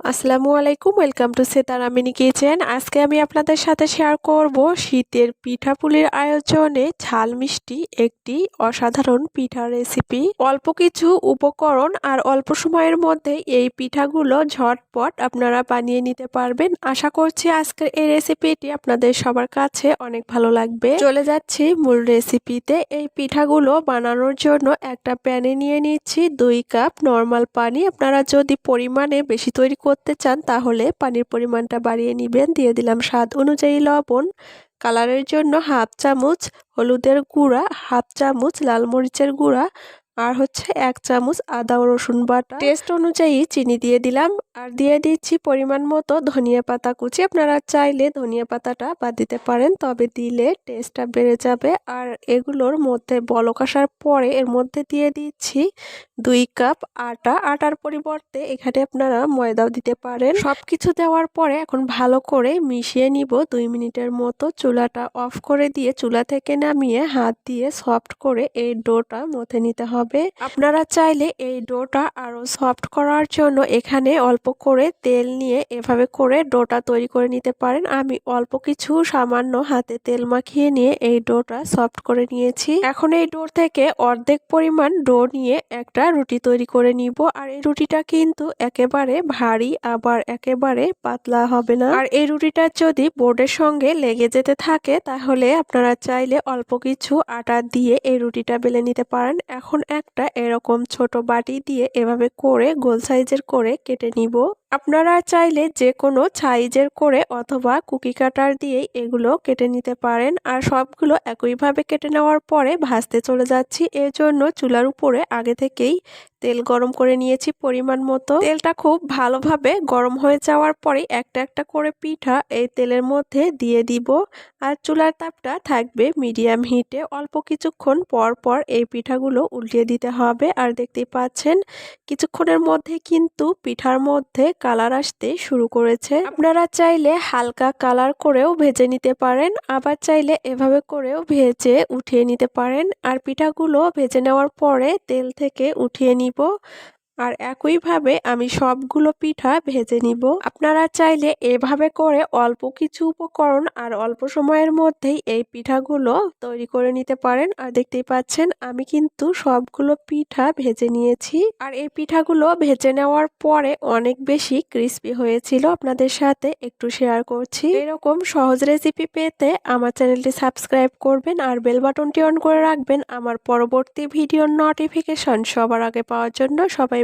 আসসালামু আলাইকুম, welcome two সেতারামিনি kitchen. আজকে আমি আপনাদের সাথে শেয়ার করব শীতের পিঠাপুলির আয়োজনে ঝাল মিষ্টি একটি অসাধারণ পিঠা রেসিপি। অল্প কিছু উপকরণ আর অল্প সময়ের মধ্যে এই পিঠাগুলো ঝটপট আপনারা বানিয়ে নিতে পারবেন। আশা করছি আজকের এই রেসিপিটি আপনাদের সবার কাছে অনেক ভালো লাগবে। চলে যাচ্ছি মূল রেসিপিতে। এই পিঠাগুলো বানানোর জন্য একটা প্যানে নিয়ে নিচ্ছি দুই কাপ নর্মাল পানি। আপনারা যদি পরিমাণে বেশি তৈরি করতে চান, তাহলে পানির পরিমাণটা বাড়িয়ে নেবেন। দিয়ে দিলাম স্বাদ অনুযায়ী লবণ। কালারের জন্য হাফ চামচ হলুদের গুঁড়া, হাফ চামচ লাল মরিচের গুঁড়া আর হচ্ছে এক চামচ আদা রসুন বাটা। টেস্ট অনুযায়ী চিনি দিয়ে দিলাম। আর দিয়ে দিচ্ছি পরিমাণ মতো ধনিয়া পাতা কুচি। আপনারা চাইলে ধনিয়া পাতাটা বাদ দিতে পারেন, তবে দিলে টেস্টটা বেড়ে যাবে। আর এগুলোর মধ্যে বলক আসার পরে এর মধ্যে দিয়ে দিচ্ছি দুই কাপ আটা। আটার পরিবর্তে এখানে আপনারা ময়দাও দিতে পারেন। সব কিছু দেওয়ার পরে এখন ভালো করে মিশিয়ে নিব দুই মিনিটের মতো। চুলাটা অফ করে দিয়ে চুলা থেকে নামিয়ে হাত দিয়ে সফট করে এই ডোটা মথে নিতে হবে। আপনারা চাইলে এই ডোটা আরও সফট করার জন্য এখানে অল্প করে তেল নিয়ে এভাবে করে ডোটা তৈরি করে নিতে পারেন। আমি অল্প কিছু সামান্য হাতে তেল মাখিয়ে নিয়ে এই ডোটা সফট করে নিয়েছি। এখন এই ডোর থেকে অর্ধেক পরিমাণ ডো নিয়ে একটা রুটি তৈরি করে নিব। আর এই রুটিটা কিন্তু একেবারে ভারী, আবার একেবারে পাতলা হবে না। আর এই রুটিটা যদি বোর্ডের সঙ্গে লেগে যেতে থাকে, তাহলে আপনারা চাইলে অল্প কিছু আটা দিয়ে এই রুটিটা বেলে নিতে পারেন। এখন একটা এরকম ছোট বাটি দিয়ে এভাবে করে গোল সাইজের করে কেটে নিব। আপনারা চাইলে যে কোনো সাইজের করে অথবা কুকি কাটার দিয়েই এগুলো কেটে নিতে পারেন। আর সবগুলো একইভাবে কেটে নেওয়ার পরে ভাজতে চলে যাচ্ছি। এর জন্য চুলার উপরে আগে থেকেই তেল গরম করে নিয়েছি পরিমাণ মতো। তেলটা খুব ভালোভাবে গরম হয়ে যাওয়ার পরে একটা একটা করে পিঠা এই তেলের মধ্যে দিয়ে দিব। আর চুলার তাপটা থাকবে মিডিয়াম হিটে। অল্প কিছুক্ষণ পর পর এই পিঠাগুলো উল্টিয়ে দিতে হবে। আর দেখতেই পাচ্ছেন, কিছুক্ষণের মধ্যে কিন্তু পিঠার মধ্যে কালার আসতে শুরু করেছে। আপনারা চাইলে হালকা কালার করেও ভেজে নিতে পারেন, আবার চাইলে এভাবে করেও ভেজে উঠিয়ে নিতে পারেন। আর পিঠাগুলো ভেজে নেওয়ার পরে তেল থেকে উঠিয়ে নিব। আর একইভাবে আমি সবগুলো পিঠা ভেজে নিব। আপনারা চাইলে এভাবে করে অল্প কিছু উপকরণ আর অল্প সময়ের মধ্যেই এই পিঠাগুলো তৈরি করে নিতে পারেন। আর দেখতেই পাচ্ছেন, আমি কিন্তু সবগুলো পিঠা ভেজে নিয়েছি। আর এই পিঠাগুলো ভেজে নেওয়ার পরে অনেক বেশি ক্রিস্পি হয়েছিল আপনাদের সাথে একটু শেয়ার করছি। এরকম সহজ রেসিপি পেতে আমার চ্যানেলটি সাবস্ক্রাইব করবেন আর বেল বাটনটি অন করে রাখবেন। আমার পরবর্তী ভিডিওর নোটিফিকেশন সবার আগে পাওয়ার জন্য সবাই